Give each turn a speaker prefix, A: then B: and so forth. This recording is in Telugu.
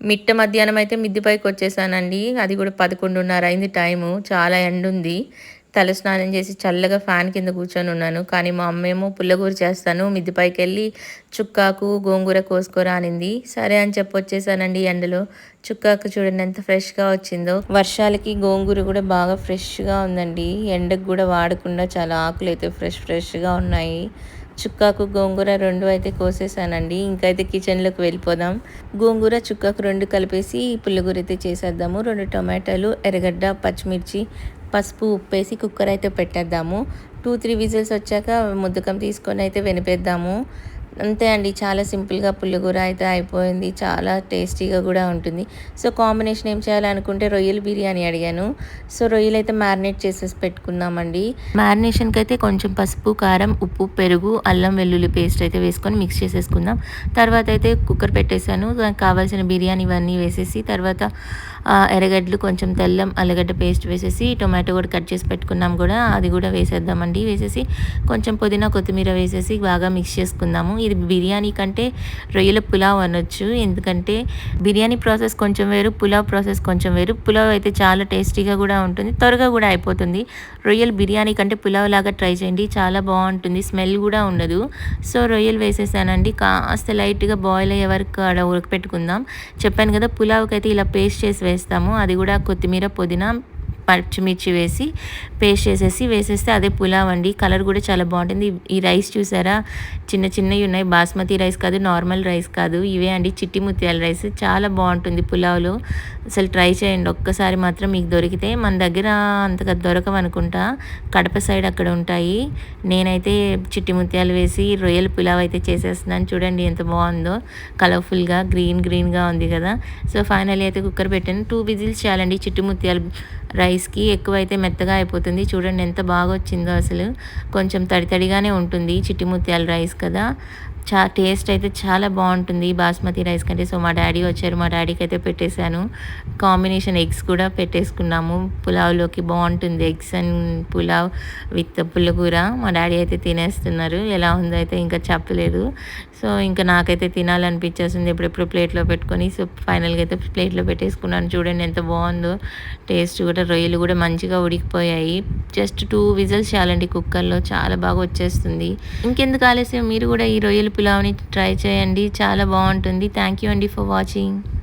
A: మిట్ట మధ్యాహ్నం అయితే మిద్దిపైకి వచ్చేసానండి. అది కూడా పదకొండున్నర అయింది టైము. చాలా ఎండ ఉంది. తల స్నానం చేసి చల్లగా ఫ్యాన్ కింద కూర్చొని ఉన్నాను. కానీ మా అమ్మేమో పుల్లగూర చేస్తాను. మిద్దిపైకి వెళ్ళి చుక్కాకు గోంగూర కోసుకోరా అనింది సరే అని చెప్పి వచ్చేసానండి ఎండలో. చుక్కాకు చూడండి ఎంత ఫ్రెష్గా వచ్చిందో. వర్షాలకి గోంగూర కూడా బాగా ఫ్రెష్గా ఉందండి. ఎండకు కూడా వాడకుండా చాలా ఆకులు అయితే ఫ్రెష్ ఫ్రెష్గా ఉన్నాయి. చుక్కాకు గోంగూర రెండు అయితే కోసేసానండి. ఇంకైతే కిచెన్లోకి వెళ్ళిపోదాం. గోంగూర చుక్కాకు రెండు కలిపేసి పుల్లగూర అయితే చేసేద్దాము. రెండు టొమాటోలు ఎర్రగడ్డ పచ్చిమిర్చి పసుపు ఉప్పేసి కుక్కర్ అయితే పెట్టేద్దాము. టూ త్రీ విజిల్స్ వచ్చాక ముద్దకం తీసుకొని అయితే వెనిపేద్దాము. అంతే అండి చాలా సింపుల్గా పుల్లగూర అయితే అయిపోయింది చాలా టేస్టీగా కూడా ఉంటుంది. సో కాంబినేషన్ ఏం చేయాలనుకుంటే రొయ్యల బిర్యానీ అడిగాను. సో రొయ్యలు అయితే మ్యారినేట్ చేసేసి పెట్టుకుందామండి. మ్యారినేషన్కి అయితే కొంచెం పసుపు కారం ఉప్పు పెరుగు అల్లం వెల్లుల్లి పేస్ట్ అయితే వేసుకొని మిక్స్ చేసేసుకుందాం. తర్వాత అయితే కుక్కర్ పెట్టేశాను దానికి కావాల్సిన బిర్యానీ ఇవన్నీ వేసేసి తర్వాత ఎర్రగడ్డలు కొంచెం తెల్లం అల్లగడ్డ పేస్ట్ వేసేసి టొమాటో కూడా కట్ చేసి పెట్టుకున్నాం కూడా అది కూడా వేసేద్దామండి. వేసేసి కొంచెం పుదీనా కొత్తిమీర వేసేసి బాగా మిక్స్ చేసుకుందాము. ఇది బిర్యానీ కంటే రొయ్యల పులావ్ అనొచ్చు. ఎందుకంటే బిర్యానీ ప్రాసెస్ కొంచెం వేరు పులావ్ ప్రాసెస్ కొంచెం వేరు. పులావ్ అయితే చాలా టేస్టీగా కూడా ఉంటుంది త్వరగా కూడా అయిపోతుంది. రొయ్యలు బిర్యానీ కంటే పులావ్ లాగా ట్రై చేయండి చాలా బాగుంటుంది స్మెల్ కూడా ఉండదు. సో రొయ్యలు వేసేసానండి. కాస్త లైట్గా బాయిల్ అయ్యే వరకు అక్కడ ఉడకపెట్టుకుందాం. చెప్పాను కదా పులావ్కి అయితే ఇలా పేస్ట్ చేసి వేస్తాము. అది కూడా కొత్తిమీర పుదీనా పచ్చిమిర్చి వేసి పేస్ట్ చేసేసి వేసేస్తే అదే పులావ్ అండి. కలర్ కూడా చాలా బాగుంటుంది. ఈ రైస్ చూసారా? చిన్న చిన్నవి ఉన్నాయి. బాస్మతి రైస్ కాదు నార్మల్ రైస్ కాదు. ఇవే అండి చిట్టి ముత్యాల రైస్. చాలా బాగుంటుంది పులావ్లో. అసలు ట్రై చేయండి. ఒక్కసారి మాత్రం మీకు దొరికితే మన దగ్గర అంతగా దొరకవనుకుంటా కడప సైడ్ అక్కడ ఉంటాయి. నేనైతే చిట్టి ముత్యాలు వేసి రొయ్యల పులావ్ అయితే చేసేస్తున్నాను. చూడండి ఎంత బాగుందో. కలర్ఫుల్గా గ్రీన్ గ్రీన్గా ఉంది కదా. సో ఫైనల్ అయితే కుక్కర్ పెట్టాను. టూ విజిల్స్ చేయాలండి. చిట్టి ముత్యాలు రైస్కి ఎక్కువైతే మెత్తగా అయిపోతుంది. చూడండి ఎంత బాగా వచ్చిందో అసలు. కొంచెం తడి తడిగానే ఉంటుంది చిట్టి ముత్యాల రైస్ కదా. చా టేస్ట్ అయితే చాలా బాగుంటుంది. బాస్మతి రైస్ కంటే సో మా డాడీ వచ్చారు. మా డాడీకి అయితే పెట్టేశాను. కాంబినేషన్ ఎగ్స్ కూడా పెట్టేసుకున్నాము. పులావ్లోకి బాగుంటుంది ఎగ్స్ అండ్ పులావ్ విత్ పుల్లకూర మా డాడీ అయితే తినేస్తున్నారు. ఎలా ఉందో అయితే ఇంకా చెప్పలేదు. సో ఇంకా నాకైతే తినాలనిపించేస్తుంది. ఎప్పుడెప్పుడు ప్లేట్లో పెట్టుకొని సో ఫైనల్గా అయితే ప్లేట్లో పెట్టేసుకున్నాను. చూడండి ఎంత బాగుందో. టేస్ట్ కూడా రొయ్యలు కూడా మంచిగా ఉడికిపోయాయి. జస్ట్ టూ విజల్స్ చాలండి కుక్కర్లో చాలా బాగా వచ్చేస్తుంది. ఇంకెందుకు ఆలస్యం? మీరు కూడా ఈ రొయ్యల పులావ్ని ట్రై చేయండి చాలా బాగుంటుంది. థ్యాంక్ యూ అండి ఫర్ వాచింగ్.